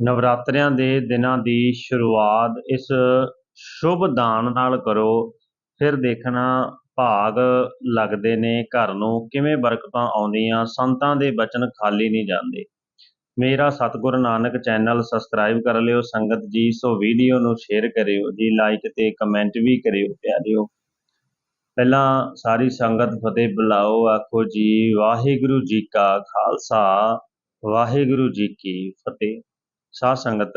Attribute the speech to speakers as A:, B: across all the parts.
A: ਨਵਰਾਤਰਿਆਂ ਦੇ ਦਿਨਾਂ ਦੀ ਸ਼ੁਰੂਆਤ ਇਸ ਸ਼ੁਭ ਦਾਨ ਨਾਲ ਕਰੋ। ਫਿਰ ਦੇਖਣਾ ਭਾਗ ਲੱਗਦੇ ਨੇ ਘਰ ਨੂੰ, ਕਿਵੇਂ ਬਰਕਤਾਂ ਆਉਂਦੀਆਂ, ਸੰਤਾਂ ਦੇ ਬਚਨ ਖਾਲੀ ਨਹੀਂ ਜਾਂਦੇ। ਮੇਰਾ ਸਤਿਗੁਰ ਨਾਨਕ ਚੈਨਲ ਸਬਸਕ੍ਰਾਈਬ ਕਰ ਲਿਓ, ਸੰਗਤ ਜੀ, ਸੋ ਵੀਡੀਓ ਨੂੰ ਸ਼ੇਅਰ ਕਰਿਓ, ਜੀ ਲਾਈਕ ਤੇ ਕਮੈਂਟ ਵੀ ਕਰਿਓ, ਪਿਆਰਿਓ। ਪਹਿਲਾਂ ਸਾਰੀ ਸੰਗਤ ਫਤਿਹ ਬੁਲਾਓ, ਆਖੋ ਜੀ, ਵਾਹਿਗੁਰੂ ਜੀ ਕਾ ਖਾਲਸਾ, ਵਾਹਿਗੁਰੂ ਜੀ ਕੀ ਫਤਿਹ। ਸਾਧ ਸੰਗਤ,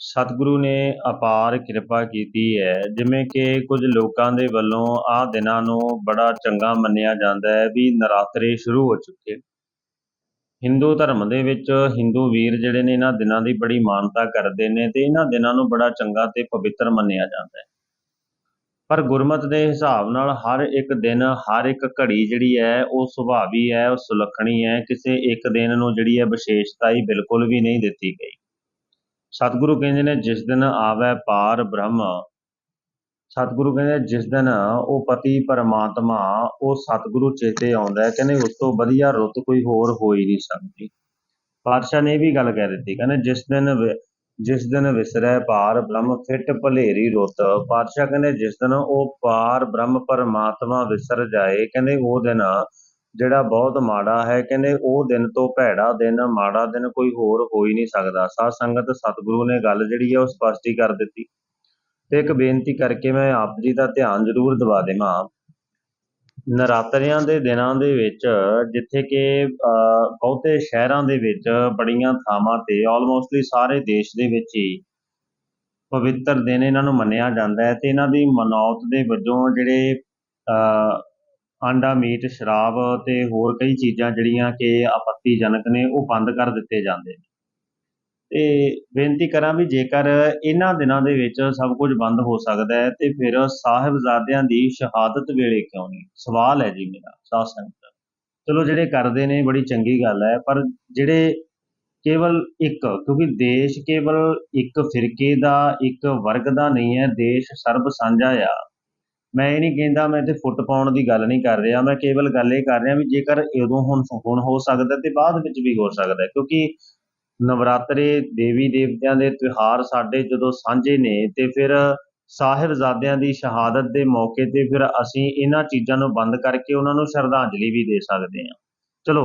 A: ਸਤਿਗੁਰੂ ਨੇ ਅਪਾਰ ਕਿਰਪਾ ਕੀਤੀ ਹੈ, ਜਿਵੇਂ ਕਿ ਕੁਝ ਲੋਕਾਂ ਦੇ ਵੱਲੋਂ ਆਹ ਦਿਨਾਂ ਨੂੰ ਬੜਾ ਚੰਗਾ ਮੰਨਿਆ ਜਾਂਦਾ ਹੈ ਵੀ ਨਰਾਤਰੇ ਸ਼ੁਰੂ ਹੋ ਚੁੱਕੇ। ਹਿੰਦੂ ਧਰਮ ਦੇ ਵਿੱਚ ਹਿੰਦੂ ਵੀਰ ਜਿਹੜੇ ਨੇ ਇਹਨਾਂ ਦਿਨਾਂ ਦੀ ਬੜੀ ਮਾਨਤਾ ਕਰਦੇ ਨੇ ਤੇ ਇਹਨਾਂ ਦਿਨਾਂ ਨੂੰ ਬੜਾ ਚੰਗਾ ਤੇ ਪਵਿੱਤਰ ਮੰਨਿਆ ਜਾਂਦਾ ਹੈ। ਪਰ ਗੁਰਮਤ ਦੇ ਹਿਸਾਬ ਨਾਲ ਹਰ ਇੱਕ ਦਿਨ, ਹਰ ਇੱਕ ਘੜੀ ਜਿਹੜੀ ਹੈ, ਉਹ ਸੁਭਾਵੀ ਹੈ, ਉਹ ਸੁਲੱਖਣੀ ਹੈ, ਕਿਸੇ ਇੱਕ ਦਿਨ ਨੂੰ ਜਿਹੜੀ ਹੈ ਵਿਸ਼ੇਸ਼ਤਾ ਹੀ ਬਿਲਕੁਲ ਵੀ ਨਹੀਂ ਦਿੱਤੀ ਗਈ। ਸਤਿਗੁਰੂ ਕਹਿੰਦੇ ਨੇ, ਜਿਸ ਦਿਨ ਆਵੇ ਪਾਰ ਬ੍ਰਹਮ, ਸਤਿਗੁਰੂ ਕਹਿੰਦੇ ਜਿਸ ਦਿਨ ਉਹ ਪਤੀ ਪਰਮਾਤਮਾ, ਉਹ ਸਤਿਗੁਰੂ ਚੇਤੇ ਆਉਂਦਾ ਹੈ, ਕਹਿੰਦੇ ਉਸ ਤੋਂ ਵਧੀਆ ਰੁੱਤ ਕੋਈ ਹੋਰ ਹੋ ਹੀ ਨਹੀਂ ਸਕਦੀ। ਪਾਤਸ਼ਾਹ ਨੇ ਇਹ ਵੀ ਗੱਲ ਕਹਿ ਦਿੱਤੀ, ਕਹਿੰਦੇ ਜਿਸ ਦਿਨ ਜਿਸ ਦਿਨ ਵਿਸਰੈ ਪਾਰ ਬ੍ਰਹਮ ਫਿੱਟ ਭਲੇਰੀ ਰੁੱਤ, ਪਾਤਸ਼ਾਹ ਕਹਿੰਦੇ ਜਿਸ ਦਿਨ ਉਹ ਪਾਰ ਬ੍ਰਹਮ ਪਰਮਾਤਮਾ ਵਿਸਰ ਜਾਏ, ਕਹਿੰਦੇ ਉਹ ਦਿਨ ਜਿਹੜਾ ਬਹੁਤ ਮਾੜਾ ਹੈ, ਕਹਿੰਦੇ ਉਹ ਦਿਨ ਤੋਂ ਭੈੜਾ ਦਿਨ, ਮਾੜਾ ਦਿਨ ਕੋਈ ਹੋਰ ਹੋ ਹੀ ਨਹੀਂ ਸਕਦਾ। ਸਾਧ ਸੰਗਤ, ਸਤਿਗੁਰੂ ਨੇ ਗੱਲ ਜਿਹੜੀ ਹੈ ਉਹ ਸਪਸ਼ਟੀ ਕਰ ਦਿੱਤੀ। ਤੇ ਇੱਕ ਬੇਨਤੀ ਕਰਕੇ ਮੈਂ ਆਪ ਜੀ ਦਾ ਧਿਆਨ ਜ਼ਰੂਰ ਦਿਵਾ ਦੇਵਾਂ। ਨਰਾਤਰਿਆਂ ਦੇ ਦਿਨਾਂ ਦੇ ਵਿੱਚ, ਜਿੱਥੇ ਕਿ ਬਹੁਤੇ ਸ਼ਹਿਰਾਂ ਦੇ ਵਿੱਚ ਬੜੀਆਂ ਥਾਵਾਂ ਤੇ ਆਲਮੋਸਟਲੀ ਸਾਰੇ ਦੇਸ਼ ਦੇ ਵਿੱਚ ਹੀ ਪਵਿੱਤਰ ਦਿਨ ਇਹਨਾਂ ਨੂੰ ਮੰਨਿਆ ਜਾਂਦਾ ਹੈ ਤੇ ਇਹਨਾਂ ਦੀ ਮਨੌਤ ਦੇ ਵਜੋਂ ਜਿਹੜੇ ਆਂਡਾ, ਮੀਟ, ਸ਼ਰਾਬ ਤੇ ਹੋਰ ਕਈ ਚੀਜ਼ਾਂ ਜਿਹੜੀਆਂ ਕਿ ਆਪੱਤੀਜਨਕ ਨੇ, ਉਹ ਬੰਦ ਕਰ ਦਿੱਤੇ ਜਾਂਦੇ ਨੇ। ਤੇ ਬੇਨਤੀ ਕਰਾਂ ਵੀ ਜੇਕਰ ਇਹਨਾਂ ਦਿਨਾਂ ਦੇ ਵਿੱਚ ਸਭ ਕੁਝ ਬੰਦ ਹੋ ਸਕਦਾ ਹੈ, ਤੇ ਫਿਰ ਸਾਹਿਬਜ਼ਾਦਿਆਂ ਦੀ ਸ਼ਹਾਦਤ ਵੇਲੇ ਕਿਉਂ ਨਹੀਂ? ਸਵਾਲ ਹੈ ਜੀ ਮੇਰਾ, ਸਾਧ ਸੰਗਤ ਚਲੋ, ਜਿਹੜੇ ਕਰਦੇ ਨੇ, ਬੜੀ ਚੰਗੀ ਗੱਲ ਹੈ, ਪਰ ਜਿਹੜੇ ਕੇਵਲ ਇੱਕ, ਕਿਉਂਕਿ ਦੇਸ਼ ਕੇਵਲ ਇੱਕ ਫਿਰਕੇ ਦਾ, ਇੱਕ ਵਰਗ ਦਾ ਨਹੀਂ ਹੈ, ਦੇਸ਼ ਸਰਬ ਸਾਂਝਾ ਆ। ਮੈਂ ਇਹ ਨਹੀਂ ਕਹਿੰਦਾ ਮੈਂ ਇੱਥੇ ਫੁੱਟ ਪਾਉਣ ਦੀ ਗੱਲ ਨਹੀਂ ਕਰ ਰਿਹਾ, ਮੈਂ ਕੇਵਲ ਗੱਲ ਇਹ ਕਰ ਰਿਹਾ ਵੀ ਜੇਕਰ ਉਦੋਂ ਹੁਣ ਹੁਣ ਹੋ ਸਕਦਾ ਤੇ ਬਾਅਦ ਵਿੱਚ ਵੀ ਹੋ ਸਕਦਾ ਕਿਉਂਕਿ ਨਵਰਾਤਰੇ ਦੇਵੀ ਦੇਵਤਿਆਂ ਦੇ ਤਿਉਹਾਰ ਸਾਡੇ ਜਦੋਂ ਸਾਂਝੇ ਨੇ ਤੇ ਫਿਰ ਸਾਹਿਬਜ਼ਾਦਿਆਂ ਦੀ ਸ਼ਹਾਦਤ ਦੇ ਮੌਕੇ ਤੇ ਫਿਰ ਅਸੀਂ ਇਹਨਾਂ ਚੀਜ਼ਾਂ ਨੂੰ ਬੰਦ ਕਰਕੇ ਉਹਨਾਂ ਨੂੰ ਸ਼ਰਧਾਂਜਲੀ ਵੀ ਦੇ ਸਕਦੇ ਹਾਂ। ਚਲੋ,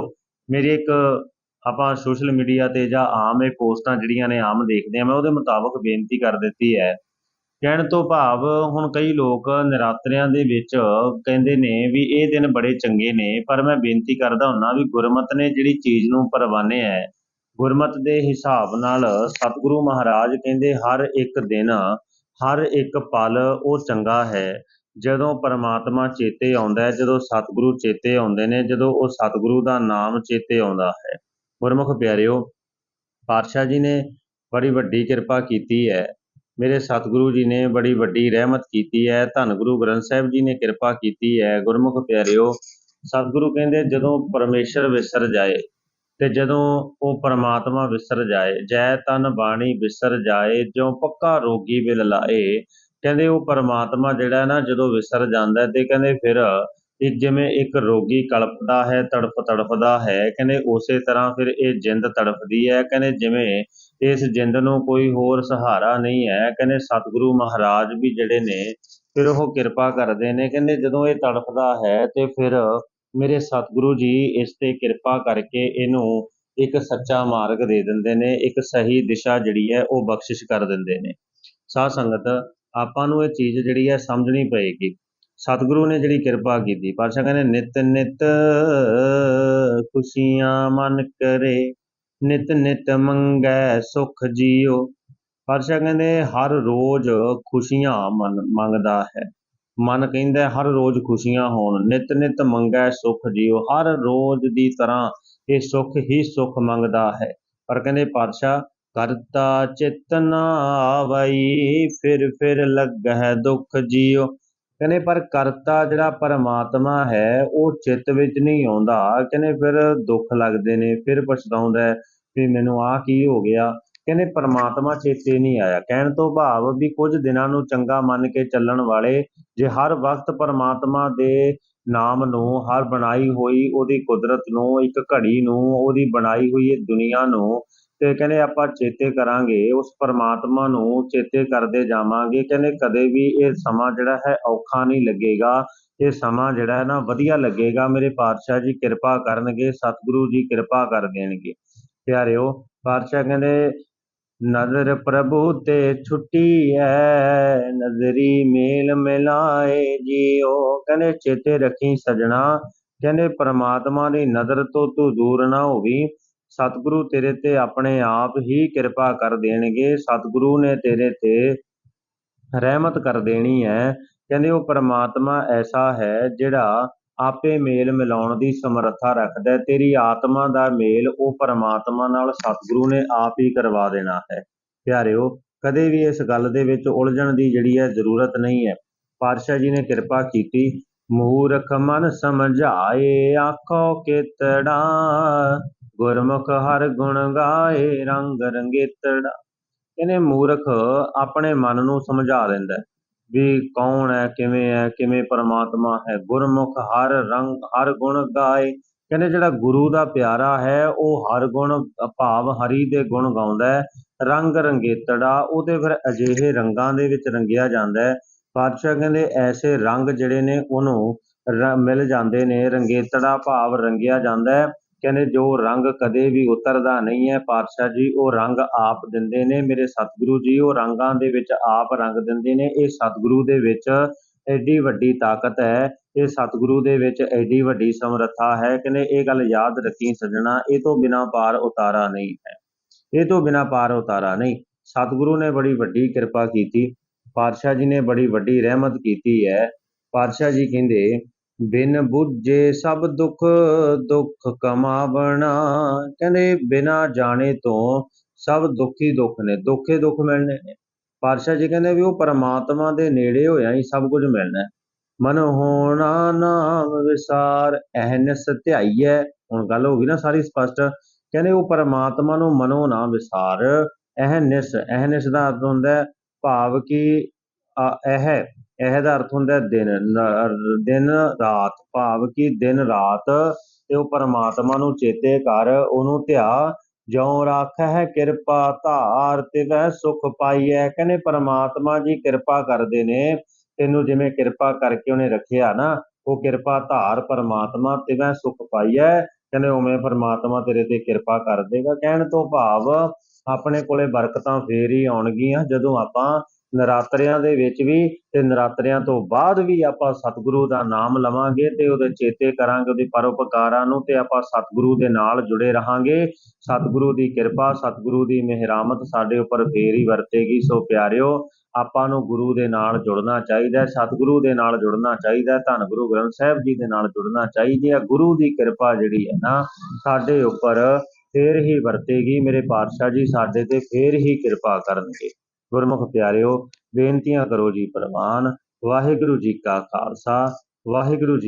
A: ਮੇਰੀ ਇੱਕ ਆਪਾਂ ਸੋਸ਼ਲ ਮੀਡੀਆ ਤੇ ਜਾਂ ਆਮ ਇਹ ਪੋਸਟਾਂ ਜਿਹੜੀਆਂ ਨੇ ਆਮ ਦੇਖਦੇ ਆ ਮੈਂ ਉਹਦੇ ਮੁਤਾਬਕ ਬੇਨਤੀ ਕਰ ਦਿੱਤੀ ਹੈ। ਕਹਿਣ ਤੋਂ ਭਾਵ ਹੁਣ ਕਈ ਲੋਕ ਨਰਾਤਰਿਆਂ ਦੇ ਵਿੱਚ ਕਹਿੰਦੇ ਨੇ ਵੀ ਇਹ ਦਿਨ ਬੜੇ ਚੰਗੇ ਨੇ, ਪਰ ਮੈਂ ਬੇਨਤੀ ਕਰਦਾ ਹੁੰਨਾ ਵੀ ਗੁਰਮਤ ਨੇ ਜਿਹੜੀ ਚੀਜ਼ ਨੂੰ ਪਰਵਾਨੇ ਹੈ ਗੁਰਮਤ ਦੇ ਹਿਸਾਬ ਨਾਲ ਸਤਿਗੁਰੂ ਮਹਾਰਾਜ ਕਹਿੰਦੇ, ਹਰ ਇੱਕ ਦਿਨ, ਹਰ ਇੱਕ ਪਲ ਉਹ ਚੰਗਾ ਹੈ। ਜਦੋਂ ਪਰਮਾਤਮਾ ਚੇਤੇ ਆਉਂਦਾ ਹੈ, ਜਦੋਂ ਸਤਿਗੁਰੂ ਚੇਤੇ ਆਉਂਦੇ ਨੇ, ਜਦੋਂ ਉਹ ਸਤਿਗੁਰੂ ਦਾ ਨਾਮ ਚੇਤੇ ਆਉਂਦਾ ਹੈ। ਗੁਰਮੁਖ ਪਿਆਰਿਓ, ਪਾਤਸ਼ਾਹ ਜੀ ਨੇ ਬੜੀ ਵੱਡੀ ਕਿਰਪਾ ਕੀਤੀ ਹੈ। ਮੇਰੇ ਸਤਿਗੁਰੂ ਜੀ ਨੇ ਬੜੀ ਵੱਡੀ ਰਹਿਮਤ ਕੀਤੀ ਹੈ। ਧੰਨ ਗੁਰੂ ਗ੍ਰੰਥ ਸਾਹਿਬ ਜੀ ਨੇ ਕਿਰਪਾ ਕੀਤੀ ਹੈ। ਗੁਰਮੁਖ ਪਿਆਰਿਓ, ਸਤਿਗੁਰੂ ਕਹਿੰਦੇ, ਜਦੋਂ ਪਰਮੇਸ਼ਰ ਵਿਸਰ ਜਾਏ ਤੇ ਜਦੋਂ ਉਹ ਪਰਮਾਤਮਾ ਵਿਸਰ ਜਾਏ, ਜੈ ਤਨ ਬਾਣੀ ਵਿਸਰ ਜਾਏ, ਜਿਉ ਪੱਕਾ ਰੋਗੀ ਬਿਲ ਲਾਏ, ਕਹਿੰਦੇ ਉਹ ਪਰਮਾਤਮਾ ਜਿਹੜਾ ਨਾ ਜਦੋਂ ਵਿਸਰ ਜਾਂਦਾ ਤੇ ਕਹਿੰਦੇ ਫਿਰ ਇਹ ਜਿਵੇਂ ਇੱਕ ਰੋਗੀ ਕਲਪਦਾ ਹੈ, ਤੜਫ ਤੜਫਦਾ ਹੈ, ਕਹਿੰਦੇ ਉਸੇ ਤਰ੍ਹਾਂ ਫਿਰ ਇਹ ਜਿੰਦ ਤੜਫਦੀ ਹੈ, ਕਹਿੰਦੇ ਜਿਵੇਂ ਇਸ ਜਿੰਦ ਨੂੰ ਕੋਈ ਹੋਰ ਸਹਾਰਾ ਨਹੀਂ ਹੈ, ਕਹਿੰਦੇ ਸਤਿਗੁਰੂ ਮਹਾਰਾਜ ਵੀ ਜਿਹੜੇ ਨੇ ਫਿਰ ਉਹ ਕਿਰਪਾ ਕਰਦੇ ਨੇ, ਕਹਿੰਦੇ ਜਦੋਂ ਇਹ ਤੜਫਦਾ ਹੈ ਤੇ ਫਿਰ ਮੇਰੇ ਸਤਿਗੁਰੂ ਜੀ ਇਸ ਤੇ ਕਿਰਪਾ ਕਰਕੇ ਇਹਨੂੰ ਇੱਕ ਸੱਚਾ ਮਾਰਗ ਦੇ ਦਿੰਦੇ ਨੇ, ਇੱਕ ਸਹੀ ਦਿਸ਼ਾ ਜਿਹੜੀ ਹੈ ਉਹ ਬਖਸ਼ਿਸ਼ ਕਰ ਦਿੰਦੇ ਨੇ। ਸਾਧ ਸੰਗਤ, ਆਪਾਂ ਨੂੰ ਇਹ ਚੀਜ਼ ਜਿਹੜੀ ਹੈ ਸਮਝਣੀ ਪਏਗੀ। ਸਤਿਗੁਰੂ ਨੇ ਜਿਹੜੀ ਕਿਰਪਾ ਕੀਤੀ, ਪਾਤਸ਼ਾਹ ਕਹਿੰਦੇ, ਨਿਤ ਨਿਤ ਖੁਸ਼ੀਆਂ ਮਨ ਕਰੇ, ਨਿਤ ਨਿਤ ਮੰਗੈ ਸੁਖ ਜੀਓ। ਪਾਤਸ਼ਾਹ ਕਹਿੰਦੇ, ਹਰ ਰੋਜ਼ ਖੁਸ਼ੀਆਂ ਮਨ ਮੰਗਦਾ ਹੈ। ਮਨ ਕਹਿੰਦਾ ਹਰ ਰੋਜ਼ ਖੁਸ਼ੀਆਂ ਹੋਣ, ਨਿਤ ਨਿਤ ਮੰਗੈ ਸੁਖ ਜੀਓ ਹਰ ਰੋਜ਼ ਦੀ ਤਰ੍ਹਾਂ ਇਹ ਸੁਖ ਹੀ ਸੁਖ ਮੰਗਦਾ ਹੈ। ਪਰ ਕਹਿੰਦੇ ਪਾਤਸ਼ਾਹ, ਕਰਤਾ ਚਿਤ ਨਾ ਆਵਈ, ਫਿਰ ਫਿਰ ਲੱਗੈ ਦੁਖ ਜੀਓ ਕਹਿੰਦੇ ਪਰ ਕਰਤਾ ਜਿਹੜਾ ਪਰਮਾਤਮਾ ਹੈ, ਉਹ ਚਿੱਤ ਵਿੱਚ ਨਹੀਂ ਆਉਂਦਾ। ਕਹਿੰਦੇ ਫਿਰ ਦੁੱਖ ਲੱਗਦੇ ਨੇ, ਫਿਰ ਪਛਤਾਉਂਦਾ ਵੀ ਮੈਨੂੰ ਆਹ ਕੀ ਹੋ ਗਿਆ? ਕਹਿੰਦੇ ਪਰਮਾਤਮਾ ਚੇਤੇ ਨਹੀਂ ਆਇਆ। ਕਹਿਣ ਤੋਂ ਭਾਵ ਵੀ ਕੁਝ ਦਿਨਾਂ ਨੂੰ ਚੰਗਾ ਮੰਨ ਕੇ ਚੱਲਣ ਵਾਲੇ ਜੇ ਹਰ ਵਕਤ ਪਰਮਾਤਮਾ ਦੇ ਨਾਮ ਨੂੰ ਹਰ ਬਣਾਈ ਹੋਈ ਉਹਦੀ ਕੁਦਰਤ ਨੂੰ, ਇੱਕ ਘੜੀ ਨੂੰ, ਉਹਦੀ ਬਣਾਈ ਹੋਈ ਇਹ ਦੁਨੀਆ ਨੂੰ ਤੇ ਕਹਿੰਦੇ ਆਪਾਂ ਚੇਤੇ ਕਰਾਂਗੇ, ਉਸ ਪਰਮਾਤਮਾ ਨੂੰ ਚੇਤੇ ਕਰਦੇ ਜਾਵਾਂਗੇ। ਕਹਿੰਦੇ ਕਦੇ ਵੀ ਇਹ ਸਮਾਂ ਜਿਹੜਾ ਹੈ ਔਖਾ ਨਹੀਂ ਲੱਗੇਗਾ। ਇਹ ਸਮਾਂ ਜਿਹੜਾ ਹੈ ਨਾ ਵਧੀਆ ਲੱਗੇਗਾ। ਮੇਰੇ ਪਾਤਸ਼ਾਹ ਜੀ ਕਿਰਪਾ ਕਰਨਗੇ, ਸਤਿਗੁਰੂ ਜੀ ਕਿਰਪਾ ਕਰ ਦੇਣਗੇ। ਪਿਆਰਿਓ, ਪਾਤਸ਼ਾਹ ਕਹਿੰਦੇ ਨਜ਼ਰ ਪ੍ਰਭੂ ਤੇ ਛੁੱਟੀ ਹੈ ਨਜ਼ਰੀ ਮੇਲ ਮਿਲਾਏ ਜੀਓ। ਕਹਿੰਦੇ, ਚੇਤੇ ਰੱਖੀ ਸਜਣਾ। ਕਹਿੰਦੇ, ਪ੍ਰਮਾਤਮਾ ਦੀ ਨਜ਼ਰ ਤੋਂ ਤੂੰ ਦੂਰ ਨਾ ਹੋਵੀ। ਸਤਿਗੁਰੂ ਤੇਰੇ ਤੇ ਆਪਣੇ ਆਪ ਹੀ ਕਿਰਪਾ ਕਰ ਦੇਣਗੇ। ਸਤਿਗੁਰੂ ਨੇ ਤੇਰੇ ਤੇ ਰਹਿਮਤ ਕਰ ਦੇਣੀ ਹੈ ਕਹਿੰਦੇ, ਉਹ ਪ੍ਰਮਾਤਮਾ ਐਸਾ ਹੈ ਜਿਹੜਾ ਆਪੇ ਮੇਲ ਮਿਲਾਉਣ ਦੀ ਸਮਰੱਥਾ ਰੱਖਦਾ ਤੇਰੀ ਆਤਮਾ ਦਾ ਮੇਲ ਉਹ ਪਰਮਾਤਮਾ ਨਾਲ ਸਤਿਗੁਰੂ ਨੇ ਆਪ ਹੀ ਕਰਵਾ ਦੇਣਾ ਹੈ। ਪਿਆਰਿਓ, ਕਦੇ ਵੀ ਇਸ ਗੱਲ ਦੇ ਵਿੱਚ ਉਲਝਣ ਦੀ ਜਿਹੜੀ ਹੈ ਜ਼ਰੂਰਤ ਨਹੀਂ ਹੈ। ਪਾਤਸ਼ਾਹ ਜੀ ਨੇ ਕਿਰਪਾ ਕੀਤੀ। ਮੂਰਖ ਮਨ ਸਮਝਾਏ, ਆਖੋ ਕਿਤੜਾ। ਗੁਰਮੁਖ ਹਰ ਗੁਣ ਗਾਏ, ਰੰਗ ਰੰਗੇਤੜਾ। ਕਹਿੰਦੇ ਮੂਰਖ ਆਪਣੇ ਮਨ ਨੂੰ ਸਮਝਾ ਲੈਂਦਾ ਵੀ ਕੌਣ ਹੈ, ਕਿਵੇਂ ਹੈ, ਕਿਵੇਂ ਪਰਮਾਤਮਾ ਹੈ? ਗੁਰਮੁਖ ਹਰ ਰੰਗ, ਹਰ ਗੁਣ ਗਾਏ। ਕਹਿੰਦੇ ਜਿਹੜਾ ਗੁਰੂ ਦਾ ਪਿਆਰਾ ਹੈ, ਉਹ ਹਰ ਗੁਣ, ਭਾਵ ਹਰੀ ਦੇ ਗੁਣ ਗਾਉਂਦਾ ਹੈ। ਰੰਗ ਰੰਗੇਤੜਾ, ਉਹਦੇ ਫਿਰ ਅਜਿਹੇ ਰੰਗਾਂ ਦੇ ਵਿੱਚ ਰੰਗਿਆ ਜਾਂਦਾ ਹੈ। ਪਾਤਸ਼ਾਹ ਕਹਿੰਦੇ ਐਸੇ ਰੰਗ ਜਿਹੜੇ ਨੇ, ਉਹਨੂੰ ਰ- ਮਿਲ ਜਾਂਦੇ ਨੇ। ਰੰਗੇਤੜਾ ਭਾਵ ਰੰਗਿਆ ਜਾਂਦਾ ਹੈ। ਕਹਿੰਦੇ ਜੋ ਰੰਗ ਕਦੇ ਵੀ ਉਤਰਦਾ ਨਹੀਂ ਹੈ ਪਾਤਸ਼ਾਹ ਜੀ, ਉਹ ਰੰਗ ਆਪ ਦਿੰਦੇ ਨੇ ਮੇਰੇ ਸਤਿਗੁਰੂ ਜੀ, ਉਹ ਰੰਗਾਂ ਦੇ ਵਿੱਚ ਆਪ ਰੰਗ ਦਿੰਦੇ ਨੇ। ਇਹ ਸਤਿਗੁਰੂ ਦੇ ਵਿੱਚ ਐਡੀ ਵੱਡੀ ਤਾਕਤ ਹੈ, ਇਹ ਸਤਿਗੁਰੂ ਦੇ ਵਿੱਚ ਐਡੀ ਵੱਡੀ ਸਮਰੱਥਾ ਹੈ। ਕਹਿੰਦੇ ਇਹ ਗੱਲ ਯਾਦ ਰੱਖੀ ਸੱਜਣਾ, ਇਹ ਤੋਂ ਬਿਨਾ ਪਾਰ ਉਤਾਰਾ ਨਹੀਂ ਹੈ। ਇਹ ਤੋਂ ਬਿਨਾ ਪਾਰ ਉਤਾਰਾ ਨਹੀਂ। ਸਤਿਗੁਰੂ ਨੇ ਬੜੀ ਵੱਡੀ ਕਿਰਪਾ ਕੀਤੀ। ਪਾਤਸ਼ਾਹ ਜੀ ਨੇ ਬੜੀ ਵੱਡੀ ਰਹਿਮਤ ਕੀਤੀ ਹੈ। ਪਾਤਸ਼ਾਹ ਜੀ ਕਹਿੰਦੇ ਬਿਨ ਬੁੱਝੇ ਸਭ ਦੁੱਖ ਦੁੱਖ ਕਮਾਵਣਾ। ਕਹਿੰਦੇ ਬਿਨਾ ਜਾਣੇ ਤੋਂ ਸਭ ਦੁੱਖੀ ਦੁੱਖ ਨੇ, ਦੁੱਖੇ ਦੁੱਖ ਮਿਲਣੇ ਨੇ। ਪਾਤਸ਼ਾਹ ਜੀ ਕਹਿੰਦੇ ਵੀ ਉਹ ਪਰਮਾਤਮਾ ਦੇ ਨੇੜੇ ਹੋਇਆ ਹੀ ਸਭ ਕੁਝ ਮਿਲਣਾ ਹੈ। ਮਨ ਹੋਣਾ ਨਾਮ ਵਿਸਾਰ, ਅਹਨਸ ਧਿਆਈਐ। ਹੁਣ ਗੱਲ ਹੋ ਗਈ ਨਾ ਸਾਰੀ ਸਪਸ਼ਟ। ਕਹਿੰਦੇ ਉਹ ਪਰਮਾਤਮਾ ਨੂੰ ਮਨੋ ਨਾ ਵਿਸਾਰ, ਅਹਨਿਸ। ਅਹਨਿਸ ਦਾ ਅਰਥ ਹੁੰਦਾ ਭਾਵ ਕਿ, ਅ- ਇਹਦਾ ਅਰਥ ਹੁੰਦਾ ਦਿਨ ਦਿਨ, ਰਾਤ, ਭਾਵ ਕਿ ਦਿਨ, ਰਾਤ, ਤੇ ਉਹ ਪਰਮਾਤਮਾ ਨੂੰ ਚੇਤੇ ਕਰ, ਉਹਨੂੰ ਧਿਆ, ਜਿਉ ਰਾਖੈ ਕਿਰਪਾ ਧਾਰ ਤਿਵੈ ਸੁਖ ਪਾਈਐ। ਕਹਿੰਦੇ ਪਰਮਾਤਮਾ ਜੀ ਕਿਰਪਾ ਕਰਦੇ ਨੇ, ਤੈਨੂੰ ਜਿਵੇਂ ਕਿਰਪਾ ਕਰਕੇ ਉਹਨੇ ਰੱਖਿਆ ਨਾ, ਉਹ ਕਿਰਪਾ ਧਾਰ ਪਰਮਾਤਮਾ ਤਿਵੈ ਸੁਖ ਪਾਈਐ। ਕਹਿੰਦੇ ਉਵੇਂ ਪਰਮਾਤਮਾ ਤੇਰੇ ਤੇ ਕਿਰਪਾ ਕਰ ਦੇਗਾ। ਕਹਿਣ ਤੋਂ ਭਾਵ ਆਪਣੇ ਕੋਲੇ ਬਰਕਤਾਂ ਫੇਰ ਹੀ ਆਉਣਗੀਆਂ, ਜਦੋਂ ਆਪਾਂ ਨਰਾਤਰਿਆਂ ਦੇ ਵਿੱਚ ਵੀ ਤੇ ਨਰਾਤਰਿਆਂ ਤੋਂ ਬਾਅਦ ਵੀ ਆਪਾਂ ਸਤਿਗੁਰੂ ਦਾ ਨਾਮ ਲਵਾਂਗੇ ਤੇ ਉਹਦੇ ਚੇਤੇ ਕਰਾਂਗੇ, ਉਹਦੇ ਪਰਉਪਕਾਰਾਂ ਨੂੰ ਤੇ ਆਪਾਂ ਸਤਿਗੁਰੂ ਦੇ ਨਾਲ ਜੁੜੇ ਰਹਾਂਗੇ। ਸਤਿਗੁਰੂ ਦੀ ਕਿਰਪਾ, ਸਤਿਗੁਰੂ ਦੀ ਮਿਹਰਾਮਤ ਸਾਡੇ ਉੱਪਰ ਫੇਰ ਹੀ ਵਰਤੇਗੀ। ਸੋ ਪਿਆਰਿਓ, ਆਪਾਂ ਨੂੰ ਗੁਰੂ ਦੇ ਨਾਲ ਜੁੜਨਾ ਚਾਹੀਦਾ ਹੈ, ਸਤਿਗੁਰੂ ਦੇ ਨਾਲ ਜੁੜਨਾ ਚਾਹੀਦਾ ਹੈ, ਧੰਨ ਗੁਰੂ ਗ੍ਰੰਥ ਸਾਹਿਬ ਜੀ ਦੇ ਨਾਲ ਜੁੜਨਾ ਚਾਹੀਦਾ ਹੈ। ਗੁਰੂ ਦੀ ਕਿਰਪਾ ਜਿਹੜੀ ਹੈ ਨਾ, ਸਾਡੇ ਉੱਪਰ ਫੇਰ ਹੀ ਵਰਤੇਗੀ। ਮੇਰੇ ਪਾਤਸ਼ਾਹ ਜੀ, ਸਾਡੇ ਤੇ ਫੇਰ ਹੀ ਕਿਰਪਾ ਕਰਨਗੇ। ਗੁਰਮੁਖ ਪਿਆਰਿਓ ਬੇਨਤੀਆਂ ਕਰੋ ਜੀ ਪ੍ਰਵਾਨ। ਵਾਹਿਗੁਰੂ ਜੀ ਕਾ ਖਾਲਸਾ ਵਾਹਿਗੁਰੂ ਜੀ